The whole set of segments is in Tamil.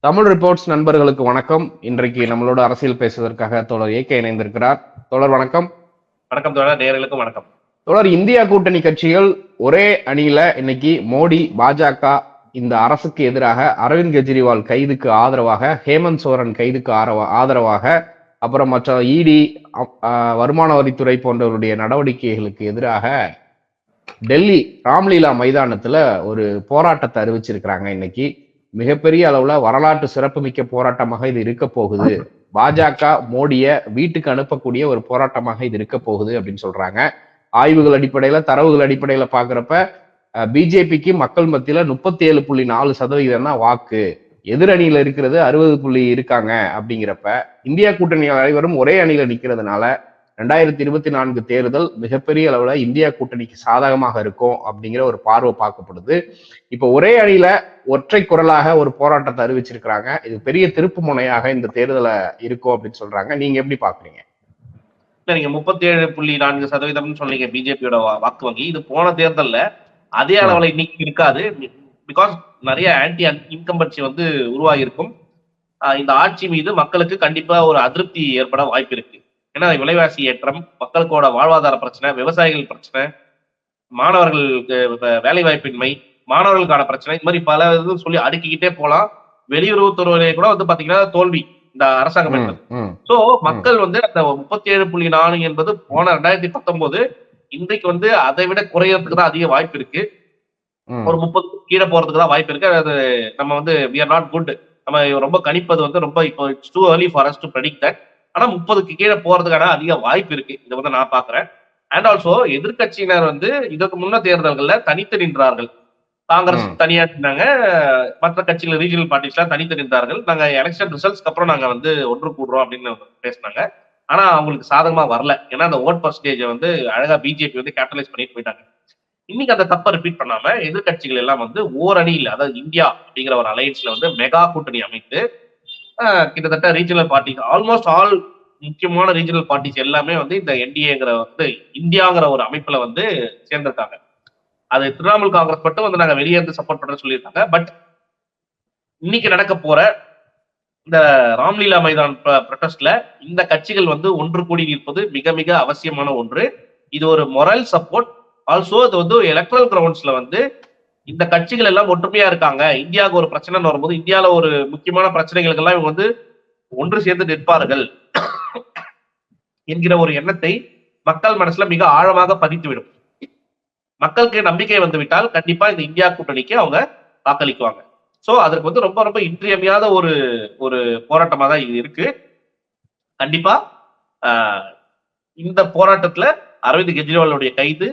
தமிழ் ரிப்போர்ட்ஸ் நண்பர்களுக்கு வணக்கம். இன்றைக்கு நம்மளோட அரசியல் பேசுவதற்காக தோழர் ஏகே இணைந்திருக்கிறார். தோழர் வணக்கம். வணக்கம் தோழர். நேயர்களுக்கும் வணக்கம். தோழர் இந்தியா கூட்டணி கட்சிகள் ஒரே அணியில இன்னைக்கு மோடி பாஜக இந்த அரசுக்கு எதிராக அரவிந்த் கெஜ்ரிவால் கைதுக்கு ஆதரவாக ஹேமந்த் சோரன் கைதுக்கு ஆரவ- ஆதரவாக அப்புறம் மற்ற இடி வருமான வரித்துறை போன்றவருடைய நடவடிக்கைகளுக்கு எதிராக டெல்லி ராம்லீலா மைதானத்துல ஒரு போராட்டத்தை அறிவிச்சிருக்கிறாங்க இன்னைக்கு. மிகப்பெரிய அளவுல வரலாற்று சிறப்புமிக்க போராட்டமாக இது இருக்க போகுது. பாஜக மோடிய வீட்டுக்கு அனுப்பக்கூடிய ஒரு போராட்டமாக இது இருக்க போகுது அப்படின்னு சொல்றாங்க. ஆய்வுகள் அடிப்படையில தரவுகள் அடிப்படையில பாக்குறப்ப பிஜேபிக்கு மக்கள் மத்தியில முப்பத்தி ஏழு புள்ளி நாலு சதவீதம் தான் வாக்கு. எதிரணியில இருக்கிறது அறுபது புள்ளி இருக்காங்க அப்படிங்கிறப்ப இந்தியா கூட்டணி அனைவரும் ஒரே அணியில நிக்கிறதுனால ரெண்டாயிரத்தி இருபத்தி நான்கு தேர்தல் மிகப்பெரிய அளவுல இந்தியா கூட்டணிக்கு சாதகமாக இருக்கும் அப்படிங்கிற ஒரு பார்வை பார்க்கப்படுது. இப்ப ஒரே அணியில ஒற்றை குரலாக ஒரு போராட்டத்தை அறிவிச்சிருக்கிறாங்க. இது பெரிய திருப்பு முனையாக இந்த தேர்தலை இருக்கும் அப்படின்னு சொல்றாங்க. நீங்க எப்படி பாக்குறீங்க? இல்ல நீங்க முப்பத்தி ஏழு புள்ளி நான்கு சதவீதம்னு சொன்னீங்க பிஜேபியோட வாக்கு வங்கி. இது போன தேர்தல்ல அதே அளவுல இன்னைக்கு இருக்காது. பிகாஸ் நிறைய ஆன்டி இன்கம்பன்சி வந்து உருவாகி இருக்கும் ஆஹ் இந்த ஆட்சி மீது மக்களுக்கு கண்டிப்பா ஒரு அதிருப்தி ஏற்பட வாய்ப்பு இருக்கு. ஏன்னா விலைவாசி ஏற்றம் மக்களுக்கோட வாழ்வாதார பிரச்சனை விவசாயிகள் பிரச்சனை மாணவர்களுக்கு வேலை வாய்ப்பின்மை மாணவர்களுக்கான பிரச்சனை இந்த மாதிரி பல இது சொல்லி அடுக்கிக்கிட்டே போலாம் வெளியுறவுத்துறையிலே கூட வந்து பாத்தீங்கன்னா தோல்வி இந்த அரசாங்கம் சோ மக்கள் வந்து அந்த முப்பத்தி ஏழு புள்ளி நாலு என்பது போன ரெண்டாயிரத்தி பத்தொன்பது இன்றைக்கு வந்து அதை விட குறையறதுக்கு தான் அதிக வாய்ப்பு இருக்கு. ஒரு முப்பது கீழே போறதுக்கு தான் வாய்ப்பு இருக்கு. அது நம்ம வந்து வி ஆர் நாட் குட் நம்ம ரொம்ப கணிப்பது வந்து ரொம்ப இப்போ it's too early for us to predict that. ஆனா முப்பதுக்கு கீழே போறதுக்கான அதிக வாய்ப்பு இருக்கு. இதை வந்து நான் பாக்குறேன். அண்ட் ஆல்சோ எதிர்க்கட்சியினர் வந்து இதற்கு முன்ன தேர்தல்கள்ல தனித்து நின்றார்கள். காங்கிரஸ். தனியா நின்றாங்க மற்ற கட்சிகள் ரீஜனல் பார்ட்டிஸ் எல்லாம் தனித்து நின்றார்கள். நாங்க எலெக்ஷன் ரிசல்ட்ஸ்க்கு அப்புறம் நாங்க வந்து ஒன்று கூடுறோம் அப்படின்னு பேசினாங்க. ஆனா அவங்களுக்கு சாதகமா வரல. ஏன்னா அந்த ஓட் பர்சன்டேஜ் வந்து அழகா பிஜேபி வந்து கேபிட்டலைஸ் பண்ணிட்டு போயிட்டாங்க. இன்னைக்கு அந்த தப்பை ரிப்பீட் பண்ணாம எதிர்க்கட்சிகள் எல்லாம் வந்து ஓரணியில் அதாவது இந்தியா அப்படிங்கிற ஒரு அலையன்ஸ்ல வந்து மெகா கூட்டணி அமைத்து கிட்டத்தட்ட ரீஜனல் பார்ட்டிஸ் ஆல்மோஸ்ட் ஆல் முக்கியமான ரீஜனல் பார்ட்டிஸ் எல்லாமே வந்து இந்த என்டிஏங்கிற வந்து இந்தியாங்கிற ஒரு அமைப்புல வந்து சேர்ந்திருக்காங்க. அது திரிணாமுல் காங்கிரஸ் மட்டும் வந்து நாங்க வெளியே இருந்து சப்போர்ட் பண்றோம்னு சொல்லியிருக்காங்க. பட் இன்னைக்கு நடக்க போற இந்த ராம்லீலா மைதான் ப்ரொட்டஸ்ட்ல இந்த கட்சிகள் வந்து ஒன்று கூடி நிற்பது மிக மிக அவசியமான ஒன்று. இது ஒரு மொரல் சப்போர்ட் ஆல்சோ இது வந்து எலக்ட்ரல் கிரவுண்ட்ஸ்ல வந்து இந்த கட்சிகள் எல்லாம் ஒற்றுமையா இருக்காங்க. இந்தியாவுக்கு ஒரு பிரச்சனை வரும்போது இந்தியாவில ஒரு முக்கியமான பிரச்சனைகளுக்கெல்லாம் இவங்க வந்து ஒன்று சேர்ந்து நிற்பார்கள். என்கிற ஒரு எண்ணத்தை மக்கள் மனசுல மிக ஆழமாக பதித்துவிடும். மக்களுக்கு நம்பிக்கை வந்துவிட்டால் கண்டிப்பா இந்த இந்தியா கூட்டணிக்கு அவங்க வாக்களிக்குவாங்க. சோ அதற்கு வந்து ரொம்ப ரொம்ப இன்றியமையாத ஒரு ஒரு போராட்டமா தான் இது இருக்கு. கண்டிப்பா ஆஹ், இந்த போராட்டத்துல அரவிந்த் கெஜ்ரிவாலுடைய கைது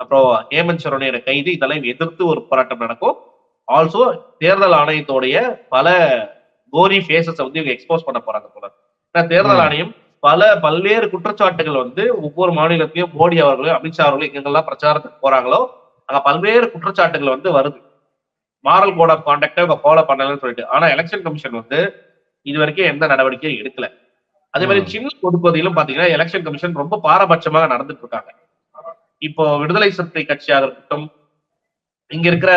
அப்புறம் ஹேமந்த் சோரனுடைய கைது இதெல்லாம் எதிர்த்து ஒரு போராட்டம் நடக்கும். ஆல்சோ தேர்தல் ஆணையத்தோடைய பல கோரி ஃபேஸஸ் வந்து இவங்க எக்ஸ்போஸ் பண்ண போறாங்க போல. ஏன்னா தேர்தல். ஆணையம் பல பல்வேறு குற்றச்சாட்டுகள் வந்து ஒவ்வொரு மாநிலத்திலையும் மோடி அவர்களையும் அமித்ஷா அவர்களையும் எங்கெங்கெல்லாம் பிரச்சாரத்துக்கு போறாங்களோ அங்க பல்வேறு குற்றச்சாட்டுகள் வந்து வருது. மாரல் கோட் ஆஃப் கான்டாக்டை அவங்க ஃபாலோ பண்ணலன்னு சொல்லிட்டு. ஆனா எலெக்ஷன் கமிஷன் வந்து இது வரைக்கும் எந்த நடவடிக்கையும் எடுக்கல. அதே மாதிரி. சின்ன கொடுப்பதிலும் பாத்தீங்கன்னா எலெக்ஷன் கமிஷன் ரொம்ப பாரபட்சமாக நடந்துட்டு இருக்காங்க. இப்போ விடுதலை சிறுத்தை கட்சியாக இருக்கட்டும் இங்க இருக்கிற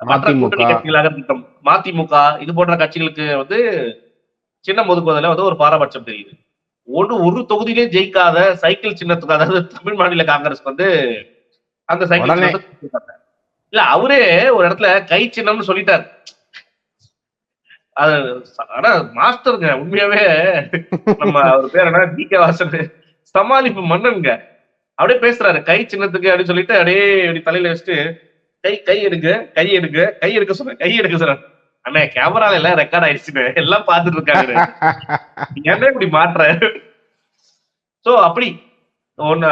மற்ற. கூட்டணி கட்சிகளாக இருக்கட்டும் மதிமுக இது போன்ற கட்சிகளுக்கு வந்து சின்னம் ஒதுக்குவதில் வந்து ஒரு பாரபட்சம் தெரியுது. ஒரு ஒரு தொகுதியிலே ஜெயிக்காத சைக்கிள் சின்னத்துக்கு அதாவது தமிழ் மாநில காங்கிரஸ் வந்து அந்த சைக்கிள். இல்ல அவரே ஒரு இடத்துல கை சின்னம்னு சொல்லிட்டாரு. அது ஆனா மாஸ்டருங்க உண்மையாவே நம்ம அவர் பேர் என்ன? T K Vasan. சமாளிப்பு மன்னனுங்க. அப்படியே பேசுறாரு. கை சின்னத்துக்கு அப்படின்னு சொல்லிட்டு அப்படியே இப்படி தலையில வச்சுட்டு கை கை எடுங்க கை எடுங்க கை எடுக்க சொன்ன கை எடுக்க சொன்ன அண்ணே கேமரால எல்லாம் ரெக்கார்ட் ஆயிடுச்சுன்னு எல்லாம் பாத்துட்டு இருக்காங்க என்ன இப்படி மாற்ற சோ அப்படி. ஒன்னு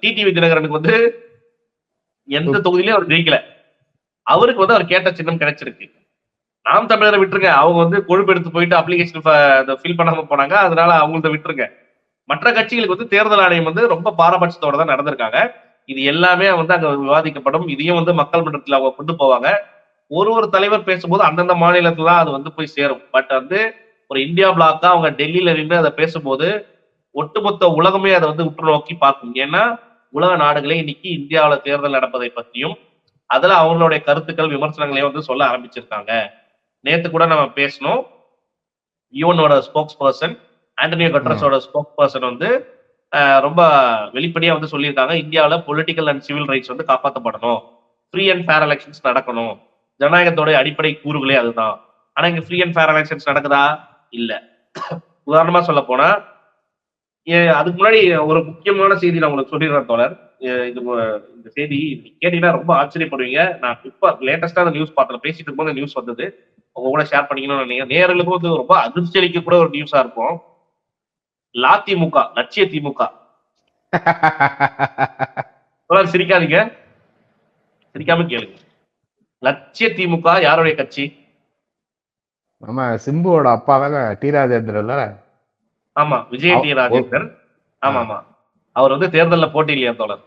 டிடிவி தினகரனுக்கு வந்து எந்த தொகுதியிலயும் அவர் ஜெயிக்கல. அவருக்கு வந்து அவர் கேட்ட சின்னம் கிடைச்சிருக்கு. நாம் தமிழரை விட்டுருங்க. அவங்க வந்து கொழுப்பு எடுத்து போயிட்டு அப்ளிகேஷன் ஃபில் பண்ணாம போனாங்க. அதனால அவங்கள்ட்ட விட்டுருங்க. மற்ற கட்சிகளுக்கு வந்து தேர்தல் ஆணையம் வந்து ரொம்ப பாரபட்சத்தோட தான் நடந்திருக்காங்க. இது எல்லாமே வந்து அங்க விவாதிக்கப்படும். இதையும் வந்து மக்கள் மன்றத்தில் அவங்க கொண்டு போவாங்க. ஒரு ஒரு தலைவர் பேசும்போது அந்தந்த மாநிலத்துல அது வந்து போய் சேரும். பட் வந்து ஒரு இந்தியா பிளாக்கா அவங்க டெல்லியில நின்று அதை பேசும்போது ஒட்டுமொத்த உலகமே அதை வந்து உற்று நோக்கி பார்க்கும். ஏன்னா உலக நாடுகளே இன்னைக்கு இந்தியாவில் தேர்தல் நடப்பதை பற்றியும் அதுல அவங்களுடைய கருத்துக்கள் விமர்சனங்களையும் வந்து சொல்ல ஆரம்பிச்சிருக்காங்க. நேத்து கூட நம்ம பேசணும் யூனோட ஸ்போக்ஸ் பர்சன் ஆண்டனியோ கட்ரஸோட ஸ்போக்ஸ் பர்சன் வந்து ரொம்ப வெளிப்படையா வந்து சொல்லியிருக்காங்க. இந்தியாவில் பொலிட்டிக்கல் அண்ட் சிவில் ரைட்ஸ் வந்து காப்பாற்றப்படணும் ஃப்ரீ அண்ட் ஃபேர் எலெக்ஷன்ஸ் நடக்கணும். ஜனநாயகத்தோட அடிப்படை கூறுகளே அதுதான். ஆனா இங்க ஃப்ரீ அண்ட் ஃபேர் எலெக்ஷன்ஸ் நடக்குதா? இல்ல. உதாரணமா சொல்ல போனா ஏ- அதுக்கு முன்னாடி ஒரு முக்கியமான செய்தி நான் உங்களுக்கு சொல்லிடுறேன் தோழர். இது இந்த செய்தி கேட்டீங்கன்னா ரொம்ப ஆச்சரியப்படுவீங்க. நான் இப்ப லேட்டஸ்டா அந்த நியூஸ் பார்த்தல பேசிட்டு இருக்கும்போது நியூஸ் வந்தது. உங்க கூட ஷேர் பண்ணிக்கணும்னு நினைக்கிறேன். நேர்களுக்கும் வந்து ரொம்ப அதிர்ச்சி அளிக்க கூட ஒரு நியூஸா இருக்கும். லா திமுக லட்சிய திமுக. சிரிக்காதீங்க. சிரிக்காம கேளுங்க. லட்சிய திமுக யாருடைய கட்சி? நம்ம சிம்புவோட அப்பா தானே டி ராஜேந்திரன்ல ஆமா விஜய் டி ராஜேந்தர் ஆமா ஆமா. அவர் வந்து தேர்தல்ல போட்டியிலையா தோழர்?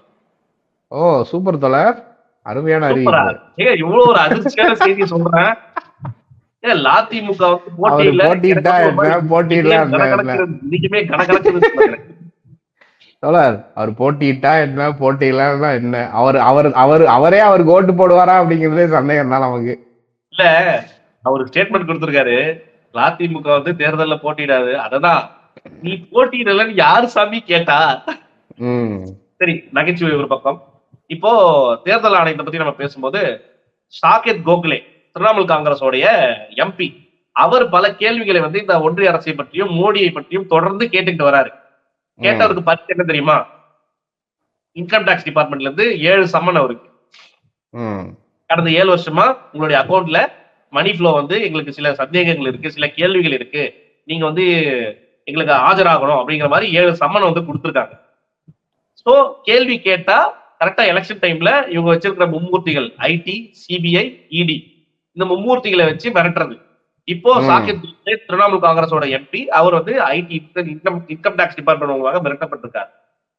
ஓ சூப்பர் தோழர். அருமையான ஏங்க இவ்வளவு ஒரு அதிர்ச்சியான செய்தி சொல்றேன். அவர் போட்டியில இன்னைக்குமே கணக்கணக்கு தோழர் அவர் போட்டியிட்டா என்ன போட்டியிலன்னா என்ன? அவர் அவர் அவர் அவரே அவருக்கு ஓட்டு போடுவாரா அப்படிங்கிறதே சந்தேகம் தான் நமக்கு. இல்ல அவர் ஸ்டேட்மெண்ட் கொடுத்திருக்காரு அதிமுக வந்து தேர்தல்ல போட்டியிடாது அததான். நீ போட்டியிடலன்னு யாரு சாமி கேட்டா? சரி நகைச்சுவை ஒரு பக்கம். இப்போ தேர்தல் ஆணையத்தை பத்தி நம்ம பேசும்போது சாகேத் கோகலே திரிணாமுல் காங்கிரஸோடைய எம்பி அவர் பல கேள்விகளை வந்து இந்த ஒன்றிய அரசை பற்றியும் மோடியை பற்றியும் தொடர்ந்து கேட்டுக்கிட்டு வராரு. கேட்டவருக்கு பரிசு என்ன தெரியுமா? இன்கம் டாக்ஸ் டிபார்ட்மெண்ட்ல இருந்து ஏழு சம்மன் அவருக்கு. கடந்த ஏழு வருஷமா உங்களுடைய அக்கௌண்ட்ல மணி ஃப்ளோ வந்து எங்களுக்கு சில சந்தேகங்கள் இருக்கு சில கேள்விகள் இருக்கு. நீங்க வந்து எங்களுக்கு ஆஜராகணும் அப்படிங்கிற மாதிரி ஏழு சம்மன் வந்து கொடுத்துருக்காங்க. சோ கேள்வி கேட்டா கரெக்டா எலெக்ஷன் டைம்ல இவங்க வச்சிருக்கிற மும்மூர்த்திகள் ஐடி சிபிஐ இடி இந்த மும்மூர்த்திகளை வச்சு மிரட்டுறது. இப்போ. சாகித் திரிணாமுல் காங்கிரஸோட எம்பி அவர் வந்து IT income income tax department மூலமாக மிரட்டப்பட்டிருக்கார்.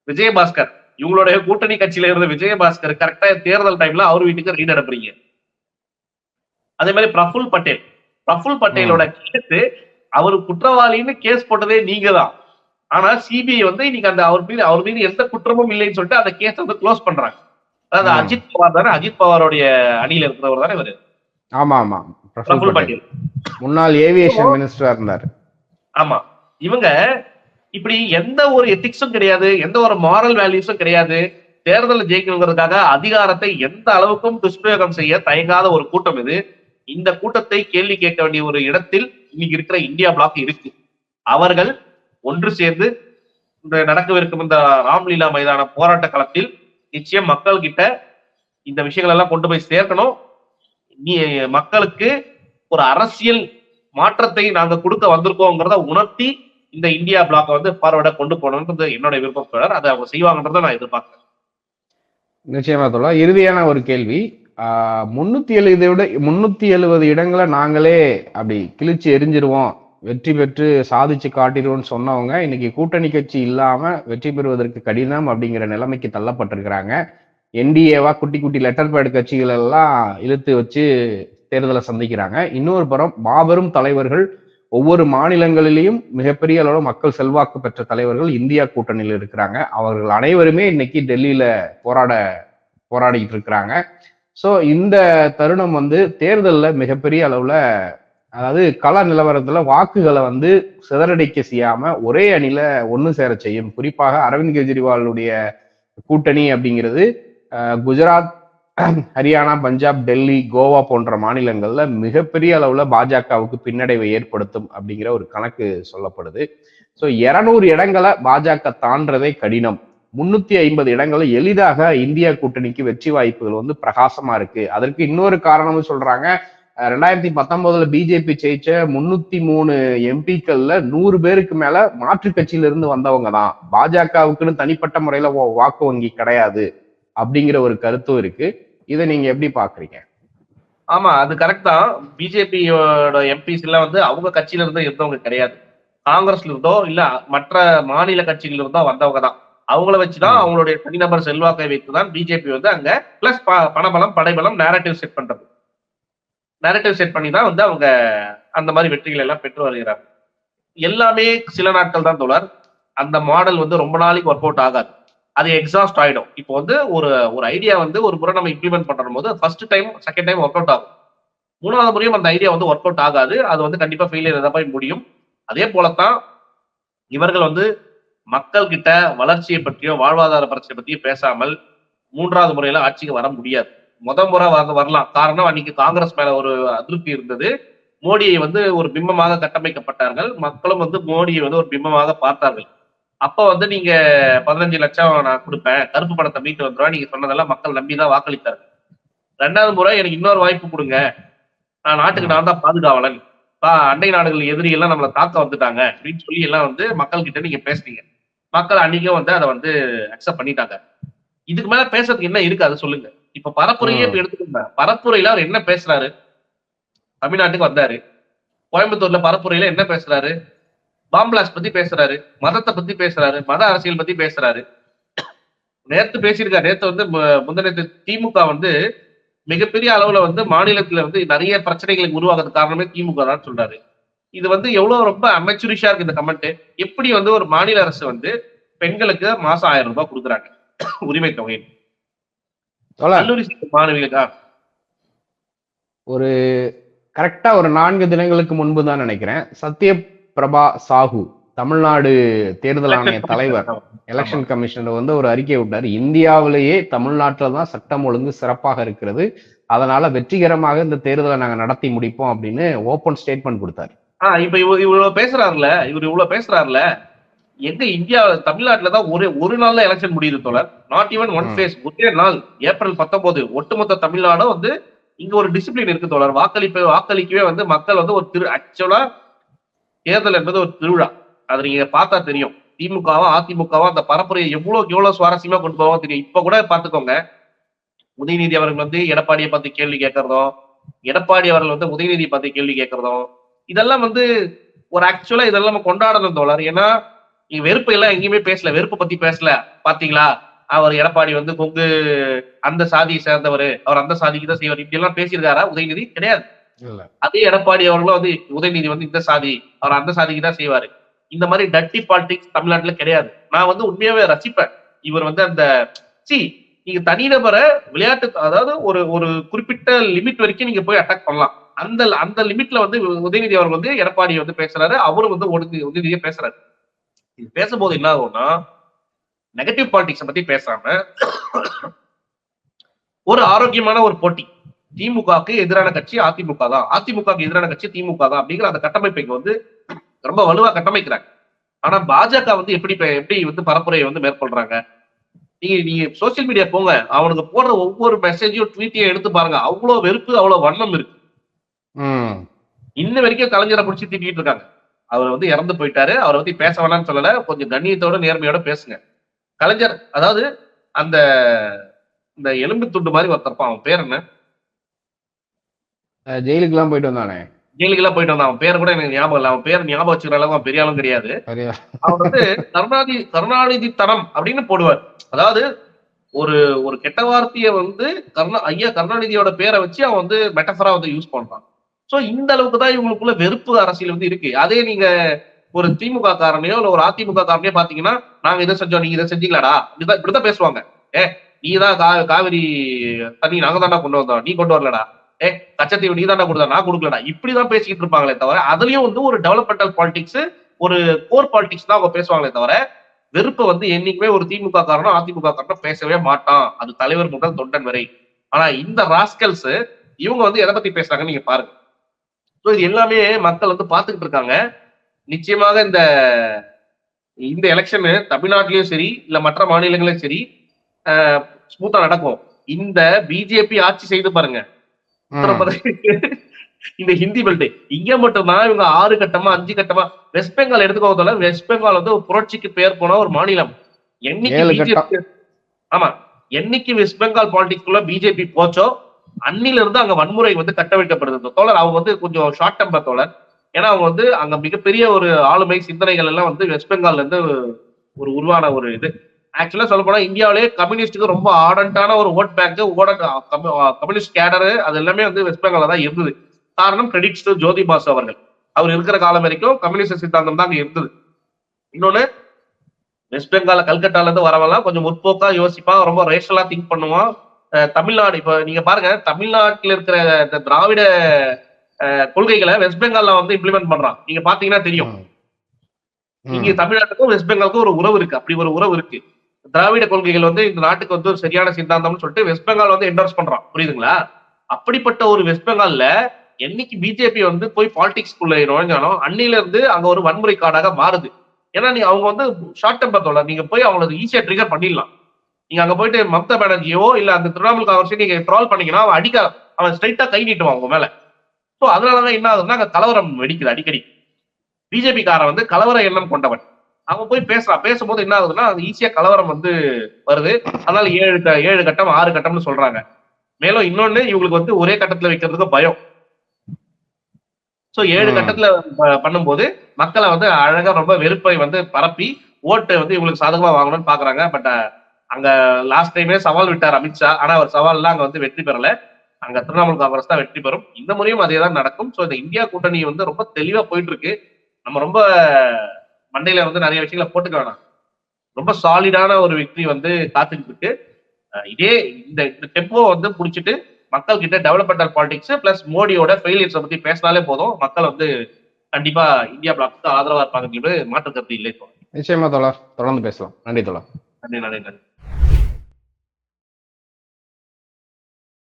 விஜயபாஸ்கர் இவங்களுடைய கூட்டணி கட்சியில இருந்த விஜயபாஸ்கர் கரெக்டா தேர்தல் டைம்ல அவர் வீட்டுக்கு ரீட் அனுப்புறீங்க. அதே மாதிரி பிரஃபுல் பட்டேல். பிரஃபுல் பட்டேலோட கேஸ் அவர் குற்றவாளின்னு கேஸ் போட்டதே நீங்க தான் ஆனா சிபிஐ வந்து இன்னைக்கு அந்த அவர் மீது அவர் மீது எந்த குற்றமும் இல்லைன்னு சொல்லிட்டு அந்த கேஸ் வந்து க்ளோஸ் பண்றாங்க. அதாவது. அஜித் பவார் தானே அஜித் பவாரோடைய அணியில இருக்கிறவர் தானே இவரு. ஆமா ஆமா. பிரஃபுல் பட்டேல் முன்னாள் ஏவியேஷன் மினிஸ்டரா இருந்தார். ஆமா. இவங்க இப்படி எந்த ஒரு எத்திக்ஸும் கிடையாது எந்த ஒரு மாரல் வேல்யூஸும் கிடையாது. தேர்தலில் ஜெயிக்கணுங்கிறதுக்காக அதிகாரத்தை எந்த அளவுக்கும் துஷ்பிரயோகம் செய்ய தயங்காத ஒரு கூட்டம் இது. இந்த கூட்டத்தை கேள்வி கேட்க வேண்டிய ஒரு இடத்தில் இன்னைக்கு இருக்கிற இந்தியா பிளாக் இருக்கு. அவர்கள் ஒன்று சேர்ந்து இந்த நடக்கவிருக்கும் இந்த ராம்லீலா மைதான போராட்ட களத்தில் நிச்சயம் மக்கள் கிட்ட இந்த விஷயங்கள் எல்லாம் கொண்டு போய் சேர்க்கணும். மக்களுக்கு ஒரு அரசியல் மாற்றத்தை நாங்க கொடுக்க வந்திருக்கோங்கிறத உணர்த்தி இந்த இந்தியா பிளாக் வந்து பார்வையிட கொண்டு போகணுன்றது என்னோட விருப்பம் தொடர் அதை அவங்க செய்வாங்கன்றத நான் எதிர்பார்க்கிறேன். நிச்சயமா சொல்லலாம் இறுதியான ஒரு கேள்வி. ஆஹ் முன்னூத்தி எழுபதை விட முன்னூத்தி எழுபது இடங்களை நாங்களே அப்படி கிழிச்சு எரிஞ்சிருவோம். வெற்றி பெற்று சாதிச்சு காட்டிடுவோம்னு சொன்னவங்க இன்னைக்கு கூட்டணி கட்சி இல்லாம வெற்றி பெறுவதற்கு கடினம் அப்படிங்கிற நிலைமைக்கு தள்ளப்பட்டிருக்கிறாங்க. என்டிஏவா குட்டி குட்டி லெட்டர் பேட் கட்சிகள் எல்லாம் இழுத்து வச்சு தேர்தலை சந்திக்கிறாங்க. இன்னொரு புறம் மாபெரும் தலைவர்கள் ஒவ்வொரு மாநிலங்களிலேயும் மிகப்பெரிய அளவு மக்கள் செல்வாக்கு பெற்ற தலைவர்கள் இந்தியா கூட்டணியில் இருக்கிறாங்க. அவர்கள் அனைவருமே இன்னைக்கு டெல்லியில போராட போராடிட்டு இருக்கிறாங்க. ஸோ இந்த தருணம் வந்து தேர்தலில் மிகப்பெரிய அளவுல அதாவது கள நிலவரத்துல வாக்குகளை வந்து சிதறடிக்க செய்யாம ஒரே அணில ஒன்று சேர செய்யும். குறிப்பாக அரவிந்த் கெஜ்ரிவாலுடைய கூட்டணி அப்படிங்கிறது குஜராத் ஹரியானா பஞ்சாப் டெல்லி கோவா போன்ற மாநிலங்கள்ல மிகப்பெரிய அளவுல பாஜகவுக்கு பின்னடைவை ஏற்படுத்தும் அப்படிங்கிற ஒரு கணக்கு சொல்லப்படுது. ஸோ இருநூறு இடங்களை பாஜக தாண்டதே கடினம். முன்னூத்தி ஐம்பது இடங்களை எளிதாக இந்தியா கூட்டணிக்கு வெற்றி வாய்ப்புகள் வந்து பிரகாசமா இருக்கு. அதற்கு இன்னொரு காரணமும் சொல்றாங்க. ரெண்டாயிரத்தி பத்தொன்பதுல பிஜேபி ஜெயிச்ச முன்னூத்தி மூணு எம்பிக்கள்ல நூறு பேருக்கு மேல மாற்று கட்சியில இருந்து வந்தவங்க தான். பாஜகவுக்குன்னு தனிப்பட்ட முறையில வாக்கு வங்கி கிடையாது. அப்படிங்கிற ஒரு கருத்தும் இருக்கு. இதை நீங்க எப்படி பாக்குறீங்க? ஆமா அது கரெக்ட் தான். பிஜேபியோட எம்பிஸ் எல்லாம் வந்து அவங்க கட்சியில இருந்து இருந்தவங்க கிடையாது. காங்கிரஸ்ல இருந்தோ இல்ல மற்ற மாநில கட்சிகள் இருந்தோ வந்தவங்க தான். அவங்கள வச்சுதான். அவங்களுடைய தனிநபர் செல்வாக்கை வைத்துதான் பிஜேபி வந்து அங்க பிளஸ் பணபலம் படைபலம் நேரட்டிவ் செட் பண்றது. நேரட்டிவ் செட் பண்ணி தான் வந்து அவங்க அந்த மாதிரி வெற்றிகள் எல்லாம் பெற்று வருகிறாங்க எல்லாமே சில நாட்கள் தான் தோழர். அந்த மாடல் வந்து ரொம்ப நாளைக்கு ஒர்க் அவுட் ஆகாது. அது எக்ஸாஸ்ட் ஆயிடும். இப்போ வந்து ஒரு ஒரு ஐடியா வந்து ஒரு முறை நம்ம இம்ப்ளிமெண்ட் பண்ணும் போது first time second time work out ஆகும். மூணாவது முறையும் அந்த ஐடியா வந்து ஒர்க் அவுட் ஆகாது. அது வந்து கண்டிப்பா ஃபெயிலியர் தான் போய் முடியும். அதே போலத்தான் இவர்கள் வந்து மக்கள் கிட்ட வளர்ச்சியை பற்றியோ வாழ்வாதார பிரச்சனை பற்றியோ பேசாமல் மூன்றாவது முறையில ஆட்சிக்கு வர முடியாது. முத முறை வந்து வரலாம். காரணம் அன்னைக்கு காங்கிரஸ் மேல ஒரு அதிருப்தி இருந்தது. மோடியை வந்து ஒரு பிம்பமாக கட்டமைக்கப்பட்டார்கள். மக்களும் வந்து மோடியை வந்து ஒரு பிம்பமாக பார்த்தார்கள். அப்ப வந்து நீங்க பதினஞ்சு லட்சம் நான் கொடுப்பேன். கருப்பு பணத்தை மீட்டு வந்துருவேன் நீங்க சொன்னதெல்லாம் மக்கள் நம்பி தான் வாக்களித்தார்கள். ரெண்டாவது முறை எனக்கு இன்னொரு வாய்ப்பு கொடுங்க. நான் நாட்டுக்கு நான் தான் பாதுகாவலன். பா அண்டை நாடுகள் எதிரி எல்லாம் நம்மளை தாக்க வந்துட்டாங்க அப்படின்னு சொல்லி எல்லாம் வந்து மக்கள் கிட்ட நீங்க பேசுனீங்க. மக்கள் அன்னைக்கும் வந்து அதை வந்து அக்செப்ட் பண்ணிட்டாங்க. இதுக்கு மேல பேசுறதுக்கு என்ன இருக்கு? அதை சொல்லுங்க. இப்ப பரப்புரையே இப்ப எடுத்துக்கோங்க. பரப்புரையில அவர் என்ன பேசுறாரு? தமிழ்நாட்டுக்கு வந்தாரு. கோயம்புத்தூர்ல பரப்புரையில என்ன பேசுறாரு? பாம்பிளாஸ் பத்தி பேசுறாரு மதத்தை பத்தி பேசுறாரு மத அரசியல் பத்தி பேசுறாரு. நேத்து பேசியிருக்காரு. நேத்து வந்து முந்தினத்து திமுக வந்து மிகப்பெரிய அளவுல வந்து மாநிலத்துல வந்து நிறைய பிரச்சனைகளுக்கு உருவாகிறது காரணமே திமுக தான் சொல்றாரு. இது வந்து எவ்வளவு ரொம்ப அமெச்சுரிஷா இருக்கு இந்த கமெண்ட் எப்படி வந்து ஒரு மாநில அரசு வந்து பெண்களுக்கு மாசம் ஆயிரம் ரூபாய் கொடுக்குறாங்க? உரிமை தொகை. கல்லூரி மாணவிகளுக்கா? ஒரு கரெக்டா ஒரு நான்கு தினங்களுக்கு முன்பு தான் நினைக்கிறேன். சத்ய பிரபா சாஹூ தமிழ்நாடு தேர்தல் ஆணைய தலைவர் எலெக்ஷன் கமிஷனர் வந்து ஒரு அறிக்கை விட்டார். இந்தியாவிலேயே தமிழ்நாட்டில தான் சட்டம் ஒழுங்கு சிறப்பாக இருக்கிறது. அதனால வெற்றிகரமாக இந்த தேர்தலை நாங்க நடத்தி முடிப்போம் அப்படின்னு ஓபன் ஸ்டேட்மெண்ட் கொடுத்தாரு. ஆஹ் இப்ப இவ- இவ்வளவு பேசுறாருல இவர் இவ்வளவு பேசுறாருல எங்க இந்தியா தமிழ்நாட்டுல தான் ஒரு ஒரு நாள்ல எலெக்ஷன் முடியுது தோழர். Not even one. ஃபேஸ் ஒரே நாள் ஏப்ரல் பத்தொன்பது ஒட்டுமொத்த தமிழ்நாடும் வந்து இங்க ஒரு டிசிப்ளின் இருக்கு தோழர். வாக்களிப்பு வாக்களிக்கவே வந்து மக்கள் வந்து ஒரு திரு ஆக்சுவலா தேர்தல் என்பது ஒரு திருவிழா. அது நீங்க பார்த்தா தெரியும். திமுகவும் அதிமுகவும் அந்த பரப்புரையை எவ்வளவு எவ்வளவு சுவாரஸ்யமா கொண்டு போவோம் தெரியும். இப்ப கூட பாத்துக்கோங்க உதயநிதி அவர்கள் வந்து எடப்பாடியை பார்த்து கேள்வி கேட்கறதும் எடப்பாடி அவர்கள் வந்து உதயநிதியை பார்த்து கேள்வி கேட்கறதும் இதெல்லாம் வந்து ஒரு ஆக்சுவலா இதெல்லாம் நம்ம கொண்டாடணும் தோழர். ஏன்னா நீங்க வெறுப்பு எல்லாம் எங்கேயுமே பேசல. வெறுப்பு பத்தி பேசல. பாத்தீங்களா? அவர் எடப்பாடி வந்து கொங்கு அந்த சாதியை சேர்ந்தவர். அவர் அந்த சாதிக்கு தான் செய்வார். இப்படி எல்லாம் பேசியிருக்காரா? உதயநிதி? கிடையாது. அதே எடப்பாடி அவர்களும் வந்து உதயநிதி வந்து இந்த சாதி அவர் அந்த சாதிக்கு தான் செய்வாரு. இந்த மாதிரி டட்டி பாலிடிக்ஸ் தமிழ்நாட்டுல கிடையாது. நான் வந்து உண்மையாவே ரசிப்பேன். இவர் வந்து அந்த சி நீங்க தனிநபரை விளையாட்டு அதாவது ஒரு ஒரு குறிப்பிட்ட லிமிட் வரைக்கும் நீங்க போய் அட்டாக் பண்ணலாம். அந்த அந்த லிமிட்ல வந்து உதயநிதி அவர் வந்து எடப்பாடி வந்து பேசுறாரு. அவரும் வந்து உதயநிதி உதயநிதியை பேசுறாரு. இது பேசும்போது என்ன ஆகும்னா நெகட்டிவ் பாலிடிக்ஸ் பத்தி பேசாம ஒரு ஆரோக்கியமான ஒரு போட்டி. திமுகவுக்கு எதிரான கட்சி அதிமுக தான். அதிமுகவுக்கு எதிரான கட்சி திமுக தான் அப்படிங்கிற அந்த கட்டமைப்பை வந்து ரொம்ப வலுவா கட்டமைக்கிறாங்க. ஆனா பாஜக வந்து எப்படி எப்படி வந்து பரப்புரையை வந்து மேற்கொள்றாங்க? நீங்க நீங்க சோசியல் மீடியா போங்க. அவனுக்கு போடுற ஒவ்வொரு மெசேஜையும் ட்வீட்டையும் எடுத்து பாருங்க. அவ்வளவு வெறுப்பு அவ்வளவு வண்ணம் இருக்கு. இன்ன வரைக்கும் கலைஞரை பிடிச்சி திட்டிட்டு இருக்காங்க. அவர் வந்து இறந்து போயிட்டாரு. அவரை பத்தி பேச வேணாம்னு சொல்லல. கொஞ்சம் கண்ணியத்தோட நேர்மையோட பேசுங்க. கலைஞர் அதாவது அந்த இந்த எலும்பு துண்டு மாதிரி ஒருத்தர் இருப்பான். அவன் பேர் என்ன? அஹ் ஜெயிலுக்கு எல்லாம் போயிட்டு வந்தானே? ஜெயிலுக்கெல்லாம் போயிட்டு வந்தான். அவன் பேர் கூட எனக்கு ஞாபகம் இல்லை. அவன் பேர் ஞாபகம் வச்சுக்கிற அளவுக்கு அவன் பெரிய ஆளும் கிடையாது. அவர் வந்து கருணாநிதி கருணாநிதி தனம் அப்படின்னு போடுவார். அதாவது ஒரு ஒரு கெட்ட வார்த்தையை வந்து கருணா ஐயா கருணாநிதியோட பேரை வச்சு அவன் வந்து மெட்டஃபரா வந்து யூஸ் பண்றான். சோ இந்த அளவுக்கு தான் இவங்களுக்குள்ள வெறுப்பு அரசியல் வந்து இருக்கு. அதே நீங்க ஒரு திமுக காரனையோ இல்ல ஒரு அதிமுக காரனையோ பாத்தீங்கன்னா நாங்க இதை செஞ்சோம் நீங்க இதை செஞ்சீங்களாடா? இப்படிதான் இப்படிதான் பேசுவாங்க. ஏ நீ தான் காவிரி தண்ணி நாங்க தாண்டா கொண்டு வந்தோம். நீ கொண்டு வரலடா. ஏ கச்சத்தீவு நீ தாண்டா கொடுத்தா? நான் கொடுக்கலடா. இப்படிதான் பேசிக்கிட்டு இருப்பாங்களே தவிர அதுலயும் வந்து ஒரு டெவலப்மெண்டல் பாலிடிக்ஸ் ஒரு கோர் பாலிடிக்ஸ் தான் அவங்க பேசுவாங்களே தவிர வெறுப்பை வந்து என்னைக்குமே ஒரு திமுக காரனோ அதிமுக காரணம் பேசவே மாட்டான். அது தலைவர் முதல் தொண்டன் வரை. ஆனா இந்த ராஸ்கல்ஸ் இவங்க வந்து எதை பத்தி பேசுறாங்கன்னு நீங்க பாருங்க. ஸோ இது எல்லாமே மக்கள் வந்து பார்த்துக்கிட்டு இருக்காங்க. நிச்சயமாக இந்த இந்த எலெக்ஷன் தமிழ்நாட்டிலையும் சரி இல்ல மற்ற மாநிலங்களையும் சரி ஸ்மூத்தா நடக்கும். இந்த பிஜேபி ஆட்சி செய்து பாருங்க. இந்த ஹிந்தி பெல்ட் இங்க மட்டும்தான் இவங்க ஆறு கட்டமா அஞ்சு கட்டமா வெஸ்ட் பெங்கால் எடுத்துக்கோதல வெஸ்ட் பெங்கால் வந்து ஒரு புரட்சிக்கு பேர் போன ஒரு மாநிலம். என்னைக்கு ஆமா என்னைக்கு வெஸ்ட் பெங்கால் பாலிடிக்ஸ்குள்ள பிஜேபி போச்சோ அன்னில இருந்து அங்க வன்முறை வந்து கட்டவிழ்க்கப்படுது தோழர் அவங்க வந்து கொஞ்சம் ஷார்ட் டெம்பர் தோழர். ஏன்னா அவங்க வந்து அங்க மிகப்பெரிய ஒரு ஆளுமை சிந்தனைகள் எல்லாம் வந்து வெஸ்ட் பெங்கால்ல இருந்து ஒரு உருவான ஒரு இது. ஆக்சுவலா சொல்ல போனா இந்தியாவிலே கம்யூனிஸ்டுக்கு ரொம்ப ஆர்டன்டான ஒரு ஓட் பேங்க் ஓட கம்யூனிஸ்ட் கேடரு அது எல்லாமே வந்து வெஸ்ட் பெங்கால்ல தான் இருந்தது. காரணம் கிரெடிட்ஸ் டு ஜோதி பாசு அவர்கள். அவர் இருக்கிற காலம் வரைக்கும் கம்யூனிஸ்ட் சித்தாந்தம் தான் அங்க இருந்தது. இன்னொன்னு வெஸ்ட் பெங்கால கல்கட்டால இருந்து வரவெல்லாம் கொஞ்சம் முற்போக்கா யோசிப்பான் ரொம்ப ரேஷனலா திங்க் பண்ணுவான். தமிழ்நாடு இப்ப நீங்க பாருங்க தமிழ்நாட்டுல இருக்கிற இந்த திராவிட கொள்கைகளை வெஸ்ட் பெங்கால்ல வந்து இம்ப்ளிமெண்ட் பண்றான். நீங்க பாத்தீங்கன்னா தெரியும். இங்க தமிழ்நாட்டுக்கும் வெஸ்ட் பெங்காலுக்கும் ஒரு உறவு இருக்கு. அப்படி ஒரு உறவு இருக்கு. திராவிட கொள்கைகள் வந்து இந்த நாட்டுக்கு வந்து ஒரு சரியான சித்தாந்தம்னு சொல்லிட்டு வெஸ்ட் பெங்கால் வந்து என்டோர்ஸ் பண்றான். புரியுதுங்களா? அப்படிப்பட்ட ஒரு வெஸ்ட் பெங்கால்ல என்னைக்கு பிஜேபி வந்து போய் பாலிடிக்ஸ்குள்ள நுழைஞ்சாலும் அன்னில இருந்து அங்க ஒரு வன்முறை காடாக மாறுது. ஏன்னா நீங்க அவங்க வந்து ஷார்ட் டெம்பர் தோல நீங்க போய் அவங்களுக்கு ஈஸியா ட்ரிகர் பண்ணிடலாம். நீங்க அங்க போயிட்டு மம்தா பானர்ஜியோ இல்ல அந்த திரிணாமுல் காங்கிரஸ் நீங்க ட்ரால் பண்ணீங்கன்னா அவன் அடிக்க அவன் ஸ்ட்ரைட்டா கை நீட்டுவான் உங்க மேல. ஸோ அதனாலதான் என்ன ஆகுதுன்னா அங்க கலவரம் வெடிக்குது அடிக்கடி. பிஜேபி காரன் வந்து கலவர எண்ணம் கொண்டவன். அவன் போய் பேசுறான். பேசும்போது என்ன ஆகுதுன்னா அது ஈஸியா கலவரம் வந்து வருது. அதனால ஏழு ஏழு கட்டம் ஆறு கட்டம்னு சொல்றாங்க. மேலும் இன்னொன்னு இவங்களுக்கு வந்து ஒரே கட்டத்துல வைக்கிறதுக்கு பயம். சோ ஏழு. கட்டத்துல பண்ணும்போது மக்களை வந்து அழகா ரொம்ப வெறுப்பை வந்து பரப்பி ஓட்டு வந்து இவங்களுக்கு சாதகமா வாங்கணும்னு பாக்குறாங்க. பட் அங்க லாஸ்ட் டைமே சவால் விட்டார் அமித்ஷா ஆனா அவர் சவால்லாம் அங்க வந்து வெற்றி பெறல. அங்க திரிணாமுல் காங்கிரஸ் தான் வெற்றி பெறும். இந்த முறையும் அதே தான் நடக்கும். சோ இந்த இந்தியா கூட்டணி வந்து ரொம்ப தெளிவா போயிட்டு இருக்கு. நம்ம ரொம்ப மண்டையில வந்து நிறைய விஷயங்களை போட்டுக்க வேணாம். ரொம்ப சாலிடான ஒரு வெற்றி வந்து காத்துக்கிட்டு இருக்கு இதே இந்த இந்த டெம்போ வந்து புடிச்சிட்டு மக்கள் கிட்ட டெவலப்மெண்டல் பாலிடிக்ஸ் பிளஸ் மோடியோட ஃபெயிலியர்ஸை பத்தி பேசினாலே போதும். மக்கள் வந்து கண்டிப்பா இந்தியா பிளாக்கு ஆதரவா இருப்பாங்க மாற்று கருத்து இல்லை. நிச்சயமா தோழர். தொடர்ந்து பேசலாம். நன்றி தோழர். நன்றி நன்றி நன்றி.